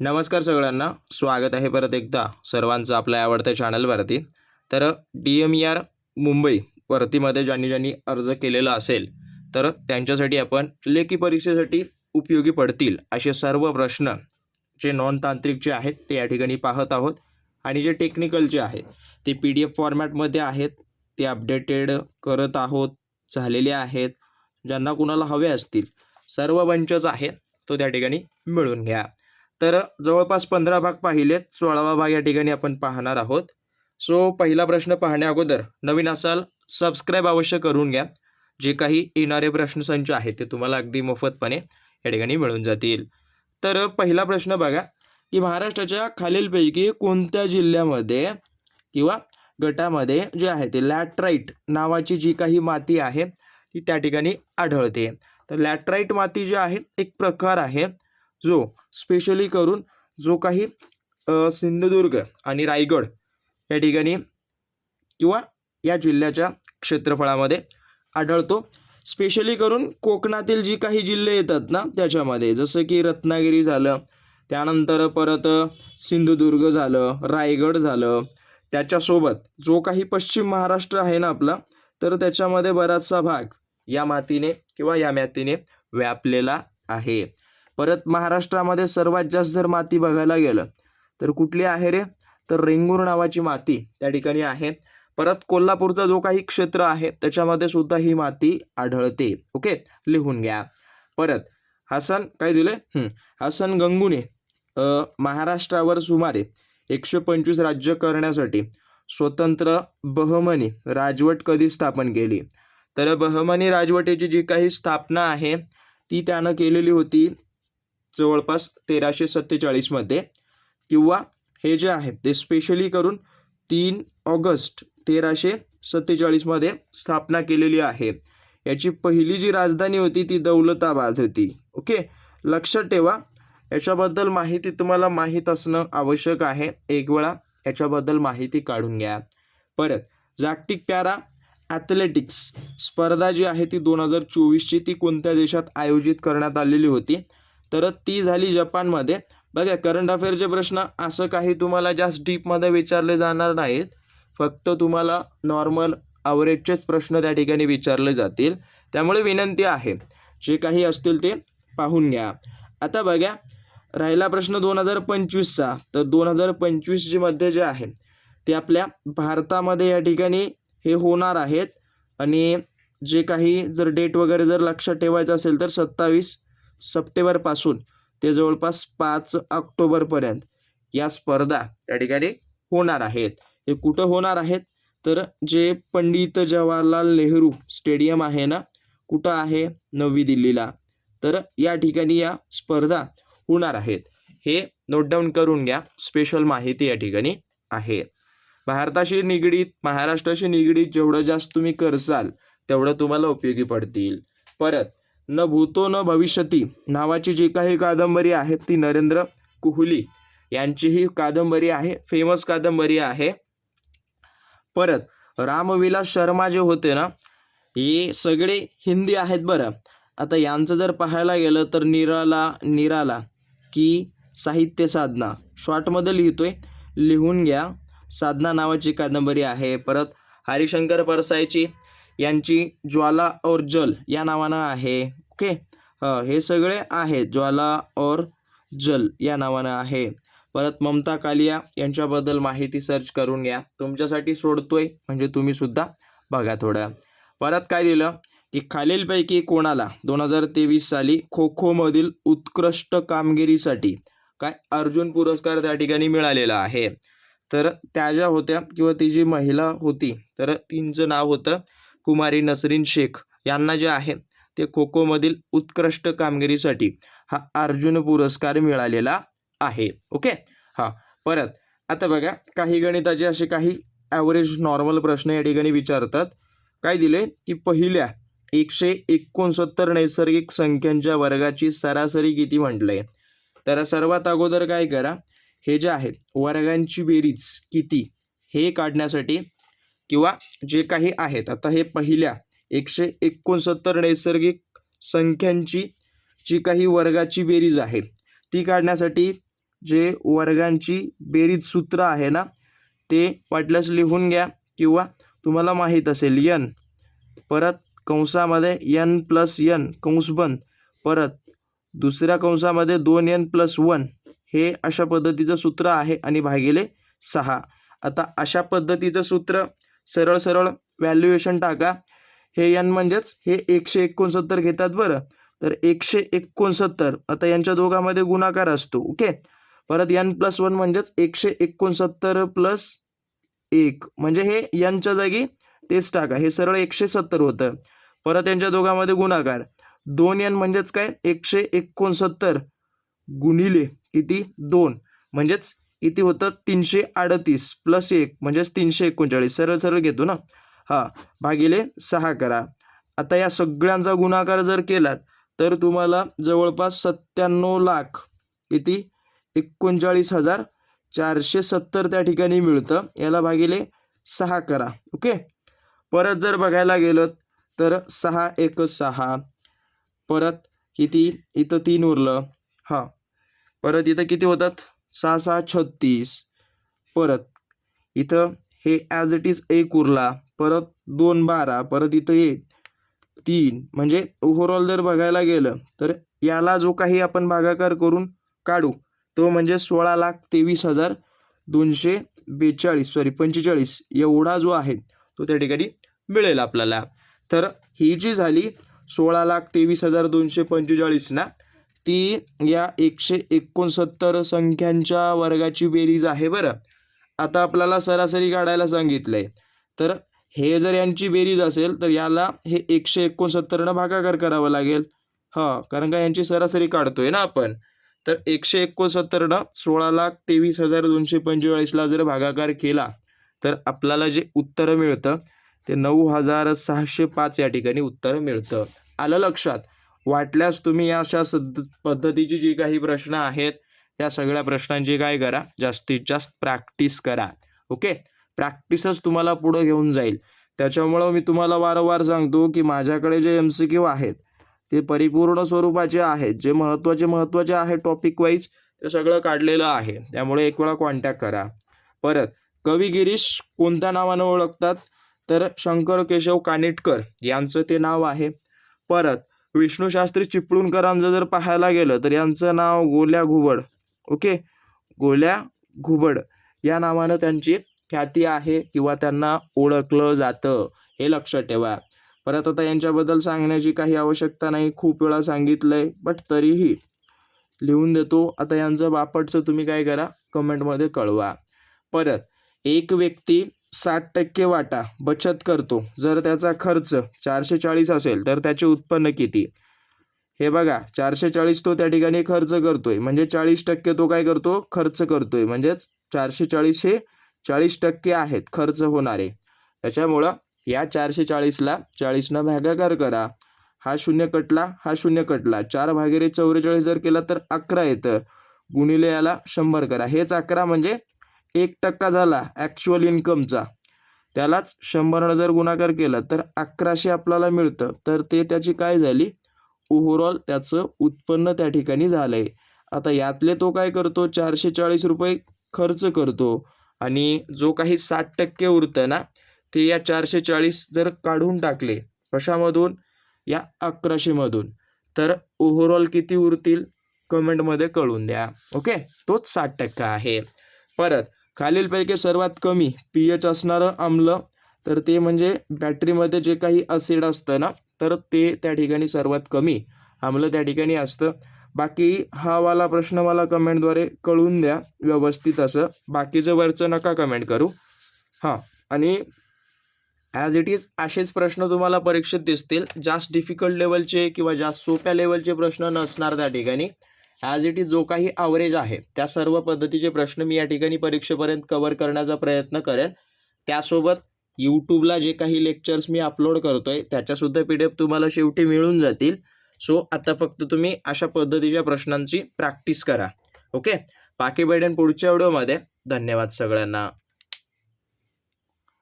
नमस्कार सगळ्यांना स्वागत आहे परत एकदा सर्वांचं आपल्या आवडत्या चॅनलवरती. तर D M E R Mumbai भरतीमध्ये ज्यांनी ज्यांनी अर्ज केलेला असेल तर त्यांच्यासाठी आपण लेखी परीक्षेसाठी उपयोगी पडतील असे सर्व प्रश्न जे नॉन तांत्रिक जे आहेत ते या ठिकाणी पाहत आहोत. आणि जे टेक्निकलचे आहेत ते पी डी एफ फॉर्मॅटमध्ये आहेत ते अपडेटेड करत आहोत झालेले आहेत. ज्यांना कुणाला हवे असतील सर्व बंचच आहेत तो त्या ठिकाणी मिळून घ्या. तर जवळपास पंधरा भाग पाहिलेत. सोळावा भाग या ठिकाणी आपण पाहणार आहोत. सो पहिला प्रश्न पाहण्या अगोदर नवीन असाल सबस्क्राईब अवश्य करून घ्या. जे काही येणारे प्रश्नसंच आहेत ते तुम्हाला अगदी मोफतपणे या ठिकाणी मिळून जातील. तर पहिला प्रश्न बघा की महाराष्ट्राच्या खालीलपैकी कोणत्या जिल्ह्यामध्ये किंवा गटामध्ये जे आहे ते लॅट्राईट नावाची जी काही माती आहे ती त्या ठिकाणी आढळते. तर लॅट्राईट माती जी आहे एक प्रकार आहे जो स्पेशली करून जो काही सिंधुदुर्ग आणि रायगड या ठिकाणी किंवा या जिल्ह्याच्या क्षेत्रफळामध्ये आढळतो. स्पेशली करून कोकणातील जी काही जिल्हे येतात ना त्याच्यामध्ये जसं की रत्नागिरी झालं त्यानंतर परत सिंधुदुर्ग झालं रायगड झालं त्याच्यासोबत जो काही पश्चिम महाराष्ट्र आहे ना आपला तर त्याच्यामध्ये बराचसा भाग या मातीने किंवा या मातीने व्यापलेला आहे. परत महाराष्ट्रामध्ये सर्वात जास्त जर माती बघायला गेलं तर कुठली आहे रे? तर रेंगूर नावाची माती त्या ठिकाणी आहे. परत कोल्हापूरचा जो काही क्षेत्र आहे त्याच्यामध्ये सुद्धा ही माती आढळते. ओके? लिहून घ्या. परत हसन काय दिले हसन गंगूने महाराष्ट्रावर सुमारे एकशे पंचवीस राज्य करण्यासाठी स्वतंत्र बहमनी राजवट कधी स्थापन केली? तर बहमनी राजवटीची जी काही स्थापना आहे ती त्यानं केलेली होती जवळपास तेराशे सत्तेचाळीसमध्ये किंवा हे जे आहे ते स्पेशली करून तीन ऑगस्ट तेराशे सत्तेचाळीसमध्ये स्थापना केलेली आहे. याची पहिली जी राजधानी होती ती दौलताबाद होती. ओके? लक्षात ठेवा याच्याबद्दल माहिती तुम्हाला माहीत असणं आवश्यक आहे. एक वेळा याच्याबद्दल माहिती काढून घ्या. परत जागतिक पॅरा ॲथलेटिक्स स्पर्धा जी आहे ती दोन हजार चोवीसची ती कोणत्या देशात आयोजित करण्यात आलेली होती? तर ती झाली जपानमध्ये. बघा करंट अफेअरचे प्रश्न असं काही तुम्हाला जास्त डीपमध्ये विचारले जाणार नाहीत. फक्त तुम्हाला नॉर्मल ॲव्हरेजचेच प्रश्न त्या ठिकाणी विचारले जातील. त्यामुळे विनंती आहे जे काही असतील ते पाहून घ्या. आता बघा राहिला प्रश्न दोन हजार पंचवीसचा. तर दोन हजार पंचवीसमध्ये जे आहे ते आपल्या भारतामध्ये या ठिकाणी हे होणार आहेत. आणि जे काही जर डेट वगैरे जर लक्षात ठेवायचं असेल तर सत्तावीस सप्टेंबरपासून ते जवळपास पाच ऑक्टोबरपर्यंत या स्पर्धा त्या ठिकाणी होणार आहेत. हे कुठं होणार आहेत? तर जे पंडित जवाहरलाल नेहरू स्टेडियम आहे ना कुठं आहे? नवी दिल्लीला. तर या ठिकाणी या स्पर्धा होणार आहेत. हे नोट डाऊन करून घ्या. स्पेशल माहिती या ठिकाणी आहे. भारताशी निगडीत महाराष्ट्राशी निगडीत जेवढं जास्त तुम्ही करसाल तेवढं तुम्हाला उपयोगी पडतील. परत न भूतो न भविष्यती नावाची जी काही कादंबरी आहे ती नरेंद्र कुहली यांची ही कादंबरी आहे फेमस कादंबरी आहे. परत रामविलास शर्मा जे होते ना हे सगळे हिंदी आहेत बरं. आता यांचं जर पाहायला गेलं तर निराला निराला की साहित्य साधना. शॉर्टमध्ये लिहितोय लिहून घ्या. साधना नावाची कादंबरी आहे. परत हरिशंकर परसायची यांची ज्वाला और जल या नावानं आहे. ओके? हे सगळे आहे ज्वाला और जल या नावानं आहे. परत ममता कालिया यांच्याबद्दल माहिती सर्च करून घ्या. तुमच्यासाठी सोडतोय म्हणजे तुम्ही सुद्धा बघा थोडं. परत काय दिलं? की खालीलपैकी कोणाला दोन हजार तेवीस साली खो खोमधील उत्कृष्ट कामगिरीसाठी काय अर्जुन पुरस्कार त्या ठिकाणी मिळालेला आहे? तर त्या ज्या होत्या किंवा ती जी महिला होती तर तिचं नाव होतं कुमारी नसरीन शेख यांना जे आहे ते खो खोमधील उत्कृष्ट कामगिरीसाठी हा अर्जुन पुरस्कार मिळालेला आहे. ओके? हां परत. आता बघा काही गणिताचे असे काही ॲव्हरेज नॉर्मल प्रश्न या ठिकाणी विचारतात. काय दिले की पहिल्या एकशे एकोणसत्तर नैसर्गिक संख्यांच्या वर्गाची सरासरी किती म्हटलं आहे तर सर्वात अगोदर काय करा? हे जे आहे वर्गांची बेरीज किती? हे काढण्यासाठी किंवा जे काही आहेत. आता हे पहिल्या एकशे एकोणसत्तर नैसर्गिक संख्यांची जी काही वर्गाची बेरीज आहे ती काढण्यासाठी जे वर्गांची बेरीज सूत्र आहे ना ते वाटल्यास लिहून घ्या किंवा तुम्हाला माहीत असेल यन परत कंसामध्ये यन प्लस यन कंस बंद परत दुसऱ्या कंसामध्ये दोन यन प्लस वन हे अशा पद्धतीचं सूत्र आहे आणि भागिले सहा. आता अशा पद्धतीचं सूत्र सरळ सरळ व्हॅल्युएशन टाका. हे यन म्हणजेच हे एकशे एकोणसत्तर घेतात बरं. तर एकशे एकोणसत्तर आता यांच्या दोघांमध्ये गुणाकार असतो ओके परत यन प्लस वन म्हणजेच एकशे एकोणसत्तर प्लस एक. म्हणजे हे यनच्या जागी तेच टाका. हे सरळ एकशे सत्तर होतं. परत यांच्या दोघांमध्ये गुणाकार. दोन यन म्हणजेच काय? एकशे एकोणसत्तर गुणिले किती? दोन. म्हणजेच किती होतं तीनशे अडतीस प्लस एक म्हणजेच तीनशे एकोणचाळीस. सरळ सरळ घेतो ना? हां भागिले सहा करा. आता या सगळ्यांचा गुणाकार जर केलात तर तुम्हाला जवळपास सत्त्याण्णव लाख किती? एकोणचाळीस हजार चारशे सत्तर त्या ठिकाणी मिळतं. याला भागिले सहा करा. ओके? परत जर बघायला गेलं तर सहा एक सहा. परत किती? इथं तीन उरलं. हां. परत इथं किती होतात? सहा सहा छत्तीस. परत इथं हे ॲज इट इज एक उरला. परत दोन बारा परत इथं हे तीन. म्हणजे ओव्हरऑल जर बघायला गेलं तर याला जो काही आपण भागाकार करून काढू तो म्हणजे सोळा लाख तेवीस हजार दोनशे बेचाळीस सॉरी पंचेचाळीस. एवढा जो आहे तो त्या ठिकाणी मिळेल आपल्याला. तर ही जी झाली सोळा लाख तेवीस हजार दोनशे पंचेचाळीस ना ती या एकशे एकोणसत्तर संख्यांच्या वर्गाची बेरीज आहे बरं. आता आपल्याला सरासरी काढायला सांगितलं आहे तर हे जर यांची बेरीज असेल तर याला हे एकशे एकोणसत्तरनं भागाकार करावं लागेल. हां कारण का यांची सरासरी काढतोय ना आपण. तर एकशे एकोणसत्तरनं सोळा लाख तेवीस हजार दोनशे पंचेचाळीसला जर भागाकार केला तर आपल्याला जे उत्तर मिळतं ते नऊ हजार सहाशे पाच या ठिकाणी उत्तरं मिळतं. आलं लक्षात? वाटल्यास तुम्ही अशा सद पद्धतीची जी काही प्रश्न आहेत त्या सगळ्या प्रश्नांची काय करा जास्तीत जास्त प्रॅक्टिस करा. ओके प्रॅक्टिसच तुम्हाला पुढं घेऊन जाईल. त्याच्यामुळं मी तुम्हाला वारंवार सांगतो की माझ्याकडे जे एम सी क्यू आहेत ते परिपूर्ण स्वरूपाचे आहेत. जे महत्त्वाचे महत्त्वाचे आहे टॉपिक वाईज ते सगळं काढलेलं आहे. त्यामुळे एक वेळा कॉन्टॅक्ट करा. परत कवी गिरीश कोणत्या नावानं ओळखतात? तर शंकर केशव कानिटकर यांचं ते नाव आहे. परत विष्णूशास्त्री चिपळूणकरांचं जर पाहायला गेलं तर यांचं नाव गोल्या घुबड. ओके? गोल्या घुबड. या नावानं त्यांची ख्याती आहे किंवा त्यांना ओळखलं जातं. हे लक्षात ठेवा. परत आता यांच्याबद्दल सांगण्याची काही आवश्यकता नाही. खूप वेळा सांगितलं आहे बट तरीही लिहून देतो. आता यांचं बापटचं तुम्ही काय करा? कमेंटमध्ये कळवा. परत एक व्यक्ती साठ टक्के वाटा बचत करतो. जर त्याचा खर्च चारशे चाळीस असेल तर त्याचे उत्पन्न किती? हे बघा चारशे चाळीस तो त्या ठिकाणी खर्च करतोय. म्हणजे चाळीस टक्के तो काय करतो? खर्च करतोय. म्हणजेच चारशे चाळीस हे चाळीस टक्के आहेत खर्च होणारे. त्याच्यामुळं या चारशे चाळीसला चाळीसनं भागाकार करा. हा शून्य कटला हा शून्य कटला. चार भागेरे चौवेचाळीस जर केला तर अकरा येतं. गुणिले याला शंभर करा. हेच अकरा म्हणजे एक टक्का झाला ॲक्च्युअल इन्कमचा त्यालाच शंभरनं जर गुणाकार केला तर अकराशे आपल्याला मिळतं. तर ते त्याची काय झाली? ओव्हरऑल त्याचं उत्पन्न त्या ठिकाणी झालं आहे आता यातले तो काय करतो? चारशे चाळीस रुपये खर्च करतो. आणि जो काही साठ टक्के उरतं ना ते या चारशे चाळीस जर काढून टाकले कशामधून? या अकराशेमधून. तर ओव्हरऑल किती उरतील? कमेंटमध्ये कळून द्या. ओके तोच साठ टक्का आहे. परत खालीलपैकी सर्वात कमी पी एच असणारं आम्ल तर ते म्हणजे बॅटरीमध्ये जे काही असिड असतं ना तर ते त्या ठिकाणी सर्वात कमी आम्ल त्या ठिकाणी असतं. बाकी हा वाला प्रश्न मला कमेंटद्वारे कळून द्या व्यवस्थित असं. बाकीचं वरचं नका कमेंट करू. हां आणि ॲज इट इज असेच प्रश्न तुम्हाला परीक्षेत दिसतील. जास्त डिफिकल्ट लेवलचे किंवा जास्त सोप्या लेवलचे प्रश्न नसणार त्या ठिकाणी. ॲज इट इज जो काही ॲव्हरेज आहे त्या सर्व पद्धतीचे प्रश्न मी या ठिकाणी परीक्षेपर्यंत कवर करण्याचा प्रयत्न करेन. त्यासोबत यूट्यूबला जे काही लेक्चर्स मी अपलोड करतो आहे त्याच्यासुद्धा पी डी एफ तुम्हाला शेवटी मिळून जातील. सो आता फक्त तुम्ही अशा पद्धतीच्या प्रश्नांची प्रॅक्टिस करा. ओके बाकी भेटेन पुढच्या व्हिडिओमध्ये धन्यवाद सगळ्यांना.